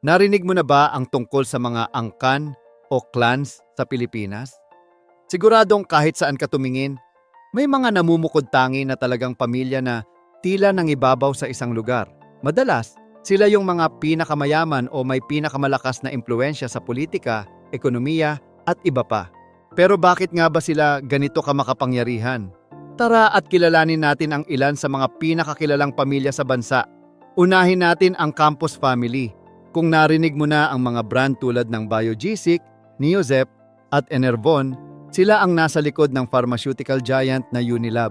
Narinig mo na ba ang tungkol sa mga angkan o clans sa Pilipinas? Siguradong kahit saan ka tumingin, may mga namumukod tangi na talagang pamilya na tila nang ibabaw sa isang lugar. Madalas, sila yung mga pinakamayaman o may pinakamalakas na impluensya sa politika, ekonomiya at iba pa. Pero bakit nga ba sila ganito kamakapangyarihan? Tara at kilalanin natin ang ilan sa mga pinakakilalang pamilya sa bansa. Unahin natin ang Campos family. Kung narinig mo na ang mga brand tulad ng Biogesic, Neozep at Enervon, sila ang nasa likod ng pharmaceutical giant na Unilab.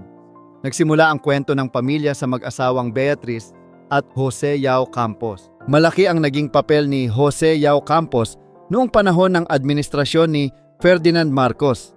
Nagsimula ang kwento ng pamilya sa mag-asawang Beatrice at Jose Yao Campos. Malaki ang naging papel ni Jose Yao Campos noong panahon ng administrasyon ni Ferdinand Marcos.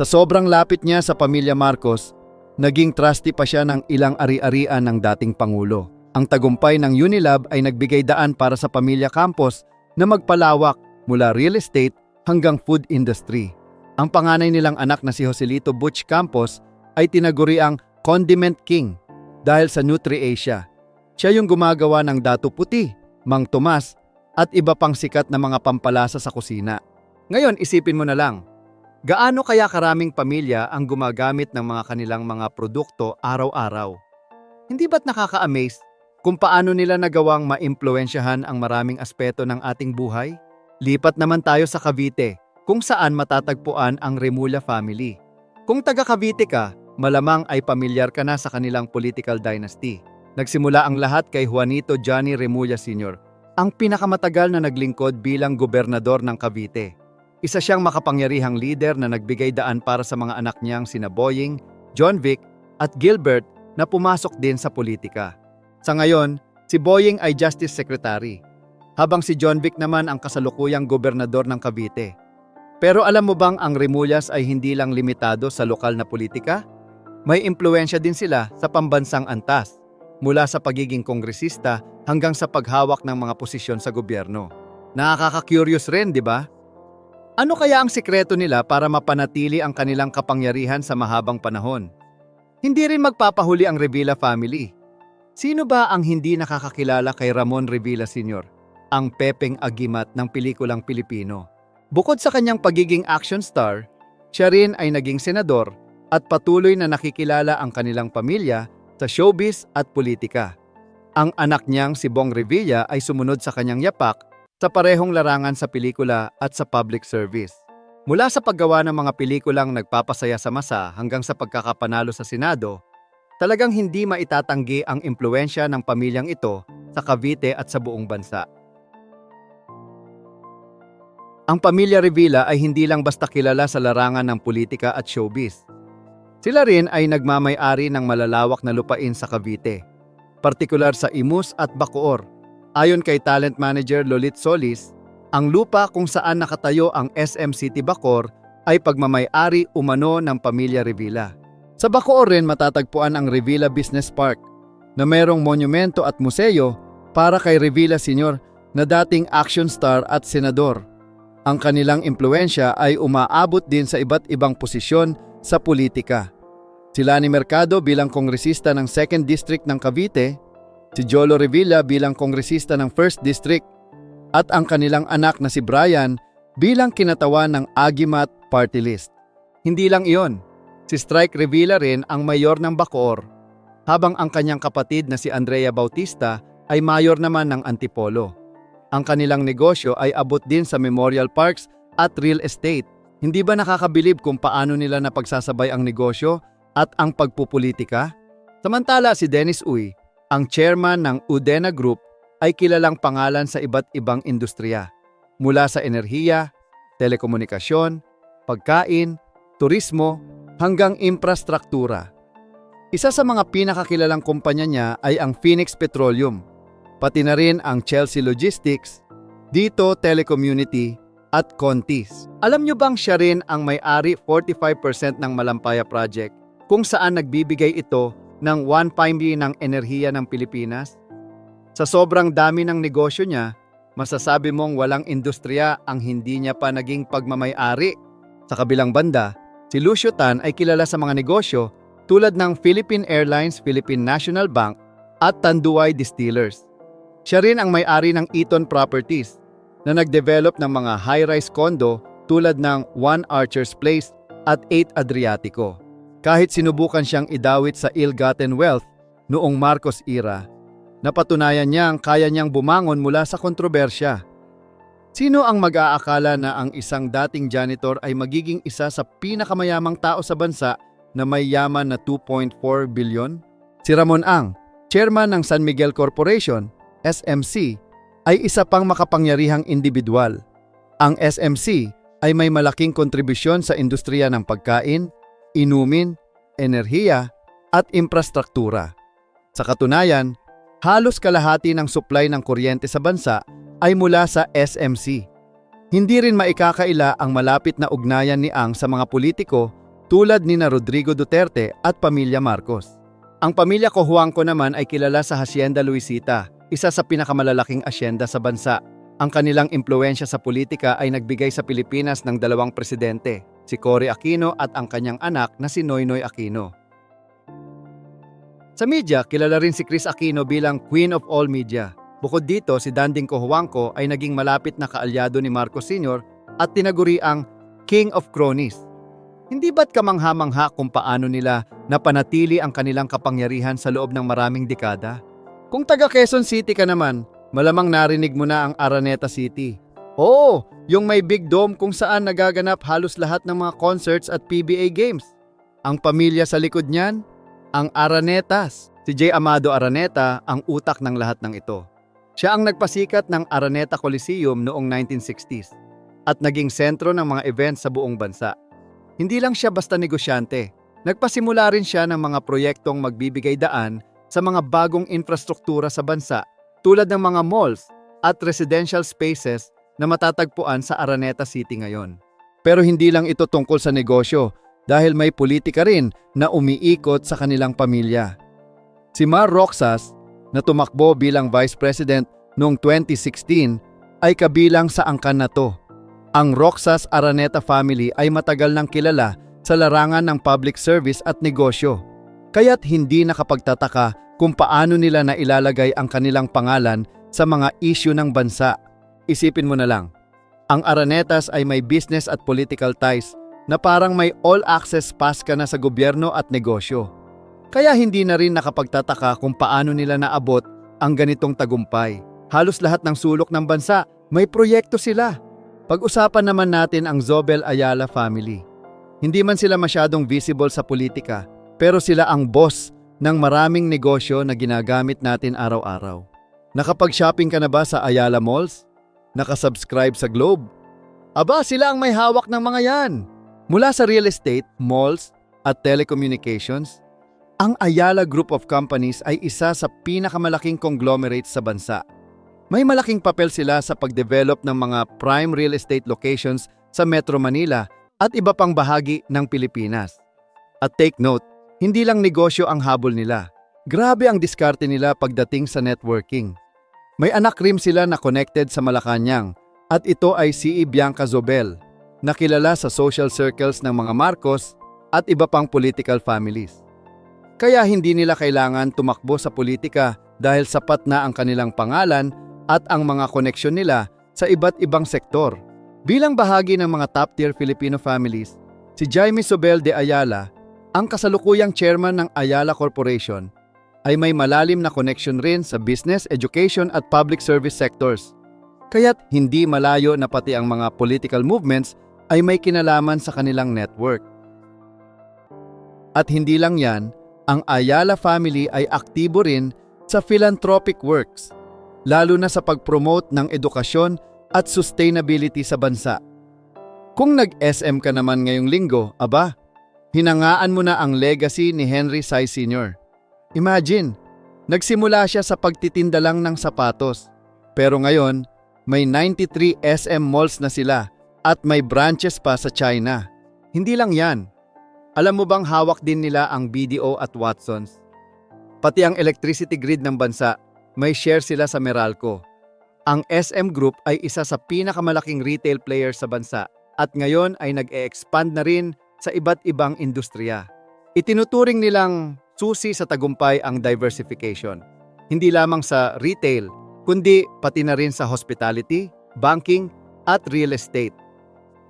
Sa sobrang lapit niya sa pamilya Marcos, naging trustee pa siya ng ilang ari-arian ng dating Pangulo. Ang tagumpay ng Unilab ay nagbigay daan para sa pamilya Campos na magpalawak mula real estate hanggang food industry. Ang panganay nilang anak na si Joselito Butch Campos ay tinaguri ang Condiment King dahil sa NutriAsia. Siya yung gumagawa ng Dato Puti, Mang Tomas at iba pang sikat na mga pampalasa sa kusina. Ngayon isipin mo na lang, gaano kaya karaming pamilya ang gumagamit ng mga kanilang mga produkto araw-araw? Hindi ba't nakaka-amaze kung paano nila nagawang maimpluensyahan ang maraming aspeto ng ating buhay? Lipat naman tayo sa Cavite, kung saan matatagpuan ang Remulla family. Kung taga Cavite ka, malamang ay pamilyar ka na sa kanilang political dynasty. Nagsimula ang lahat kay Juanito Johnny Remulla Sr., ang pinakamatagal na naglingkod bilang gobernador ng Cavite. Isa siyang makapangyarihang leader na nagbigay daan para sa mga anak niyang sina Boying, John Vic at Gilbert na pumasok din sa politika. Sa ngayon, si Boying ay Justice Secretary, habang si John Vic naman ang kasalukuyang gobernador ng Cavite. Pero alam mo bang ang Remullas ay hindi lang limitado sa lokal na politika? May impluensya din sila sa pambansang antas, mula sa pagiging kongresista hanggang sa paghawak ng mga posisyon sa gobyerno. Nakaka-curious rin, di ba? Ano kaya ang sikreto nila para mapanatili ang kanilang kapangyarihan sa mahabang panahon? Hindi rin magpapahuli ang Revilla family. Sino ba ang hindi nakakakilala kay Ramon Revilla Sr., ang Pepeng Agimat ng pelikulang Pilipino? Bukod sa kanyang pagiging action star, siya rin ay naging senador at patuloy na nakikilala ang kanilang pamilya sa showbiz at politika. Ang anak niyang si Bong Revilla ay sumunod sa kanyang yapak sa parehong larangan sa pelikula at sa public service. Mula sa paggawa ng mga pelikulang nagpapasaya sa masa hanggang sa pagkakapanalo sa Senado, talagang hindi maitatanggi ang impluensya ng pamilyang ito sa Cavite at sa buong bansa. Ang pamilya Revilla ay hindi lang basta kilala sa larangan ng politika at showbiz. Sila rin ay nagmamay-ari ng malalawak na lupain sa Cavite, partikular sa Imus at Bacoor. Ayon kay talent manager Lolit Solis, ang lupa kung saan nakatayo ang SM City Bacoor ay pagmamay-ari umano ng pamilya Revilla. Sa Bacoor rin matatagpuan ang Revilla Business Park na mayroong monumento at museo para kay Revilla Sr. na dating action star at senador. Ang kanilang impluensya ay umaabot din sa iba't ibang posisyon sa politika. Sila ni Mercado bilang kongresista ng 2nd District ng Cavite, si Jolo Revilla bilang kongresista ng 1st District, at ang kanilang anak na si Brian bilang kinatawan ng Agimat Party List. Hindi lang iyon, si Strike Revilla rin ang mayor ng Bacoor, habang ang kanyang kapatid na si Andrea Bautista ay mayor naman ng Antipolo. Ang kanilang negosyo ay abot din sa memorial parks at real estate. Hindi ba nakakabilib kung paano nila napagsasabay ang negosyo at ang pagpupolitika? Samantala si Dennis Uy, ang chairman ng Udena Group, ay kilalang pangalan sa iba't ibang industriya. Mula sa enerhiya, telekomunikasyon, pagkain, turismo, hanggang infrastruktura. Isa sa mga pinakakilalang kumpanya niya ay ang Phoenix Petroleum, pati na rin ang Chelsea Logistics, Dito Telecommunity at Contis. Alam nyo bang siya rin ang may-ari 45% ng Malampaya Project kung saan nagbibigay ito ng 1 ng enerhiya ng Pilipinas? Sa sobrang dami ng negosyo niya, masasabi mong walang industriya ang hindi niya pa naging pagmamay-ari. Sa kabilang banda, si Lucio Tan ay kilala sa mga negosyo tulad ng Philippine Airlines, Philippine National Bank at Tanduay Distillers. Siya rin ang may-ari ng Eaton Properties na nag-develop ng mga high-rise condo tulad ng One Archer's Place at 8 Adriatico. Kahit sinubukan siyang idawit sa ill-gotten wealth noong Marcos era, napatunayan niyang kaya niyang bumangon mula sa kontrobersya. Sino ang mag-aakala na ang isang dating janitor ay magiging isa sa pinakamayamang tao sa bansa na may yaman na 2.4 bilyon? Si Ramon Ang, chairman ng San Miguel Corporation, SMC, ay isa pang makapangyarihang individual. Ang SMC ay may malaking kontribusyon sa industriya ng pagkain, inumin, enerhiya at infrastruktura. Sa katunayan, halos kalahati ng supply ng kuryente sa bansa ay mula sa SMC. Hindi rin maikakaila ang malapit na ugnayan ni Ang sa mga politiko tulad ni na Rodrigo Duterte at pamilya Marcos. Ang pamilya Cojuangco naman ay kilala sa Hacienda Luisita, isa sa pinakamalalaking asyenda sa bansa. Ang kanilang impluensya sa politika ay nagbigay sa Pilipinas ng dalawang presidente, si Cory Aquino at ang kanyang anak na si Noynoy Aquino. Sa media, kilala rin si Chris Aquino bilang Queen of All Media. Bukod dito, si Danding Cojuangco ay naging malapit na kaalyado ni Marcos Sr. at tinaguri ang King of Cronies. Hindi ba't kamangha-mangha kung paano nila napanatili ang kanilang kapangyarihan sa loob ng maraming dekada? Kung taga Quezon City ka naman, malamang narinig mo na ang Araneta City. Oo, yung may big dome kung saan nagaganap halos lahat ng mga concerts at PBA games. Ang pamilya sa likod niyan, ang Aranetas. Si J. Amado Araneta ang utak ng lahat ng ito. Siya ang nagpasikat ng Araneta Coliseum noong 1960s at naging sentro ng mga events sa buong bansa. Hindi lang siya basta negosyante, nagpasimula rin siya ng mga proyektong magbibigay daan sa mga bagong infrastruktura sa bansa tulad ng mga malls at residential spaces na matatagpuan sa Araneta City ngayon. Pero hindi lang ito tungkol sa negosyo dahil may politika rin na umiikot sa kanilang pamilya. Si Mar Roxas, na tumakbo bilang Vice President noong 2016, ay kabilang sa angkan na to. Ang Roxas Araneta family ay matagal nang kilala sa larangan ng public service at negosyo. Kaya't hindi nakapagtataka kung paano nila na ilalagay ang kanilang pangalan sa mga isyu ng bansa. Isipin mo na lang, ang Aranetas ay may business at political ties na parang may all-access pass ka na sa gobyerno at negosyo. Kaya hindi na rin nakapagtataka kung paano nila naabot ang ganitong tagumpay. Halos lahat ng sulok ng bansa, may proyekto sila. Pag-usapan naman natin ang Zobel Ayala family. Hindi man sila masyadong visible sa politika, pero sila ang boss ng maraming negosyo na ginagamit natin araw-araw. Nakapag-shopping ka na ba sa Ayala Malls? Nakasubscribe sa Globe? Aba, sila ang may hawak ng mga yan. Mula sa real estate, malls, at telecommunications, ang Ayala Group of Companies ay isa sa pinakamalaking conglomerates sa bansa. May malaking papel sila sa pagdevelop ng mga prime real estate locations sa Metro Manila at iba pang bahagi ng Pilipinas. At take note, hindi lang negosyo ang habol nila. Grabe ang diskarte nila pagdating sa networking. May anak rin sila na connected sa Malacanang at ito ay si Bianca Zobel, na kilala sa social circles ng mga Marcos at iba pang political families. Kaya hindi nila kailangan tumakbo sa politika dahil sapat na ang kanilang pangalan at ang mga koneksyon nila sa iba't ibang sektor. Bilang bahagi ng mga top-tier Filipino families, si Jaime Sobel de Ayala, ang kasalukuyang chairman ng Ayala Corporation, ay may malalim na connection rin sa business, education at public service sectors. Kaya't hindi malayo na pati ang mga political movements ay may kinalaman sa kanilang network. At hindi lang yan, ang Ayala family ay aktibo rin sa philanthropic works, lalo na sa pag-promote ng edukasyon at sustainability sa bansa. Kung nag-SM ka naman ngayong linggo, aba, hinangaan mo na ang legacy ni Henry Sai Sr. Imagine, nagsimula siya sa pagtitinda lang ng sapatos, pero ngayon, may 93 SM malls na sila at may branches pa sa China. Hindi lang yan. Alam mo bang hawak din nila ang BDO at Watsons? Pati ang electricity grid ng bansa, may share sila sa Meralco. Ang SM Group ay isa sa pinakamalaking retail player sa bansa at ngayon ay nag-e-expand na rin sa iba't ibang industriya. Itinuturing nilang susi sa tagumpay ang diversification. Hindi lamang sa retail, kundi pati na rin sa hospitality, banking, at real estate.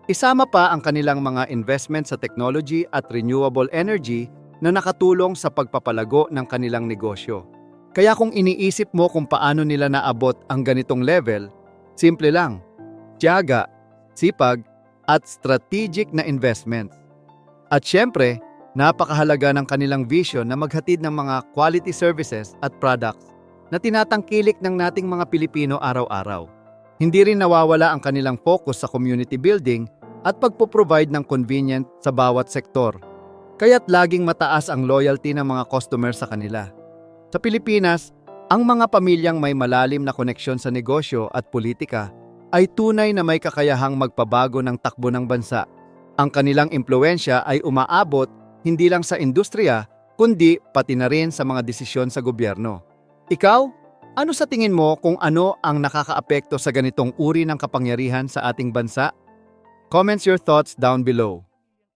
Isama pa ang kanilang mga investment sa technology at renewable energy na nakatulong sa pagpapalago ng kanilang negosyo. Kaya kung iniisip mo kung paano nila naabot ang ganitong level, simple lang. Tiyaga, sipag, at strategic na investments. At syempre, napakahalaga ng kanilang vision na maghatid ng mga quality services at products na tinatangkilik ng nating mga Pilipino araw-araw. Hindi rin nawawala ang kanilang focus sa community building at pagpo-provide ng convenient sa bawat sektor. Kaya't laging mataas ang loyalty ng mga customer sa kanila. Sa Pilipinas, ang mga pamilyang may malalim na koneksyon sa negosyo at politika ay tunay na may kakayahang magpabago ng takbo ng bansa. Ang kanilang impluensya ay umaabot hindi lang sa industriya, kundi pati na rin sa mga desisyon sa gobyerno. Ikaw, ano sa tingin mo kung ano ang nakakaapekto sa ganitong uri ng kapangyarihan sa ating bansa? Comments your thoughts down below.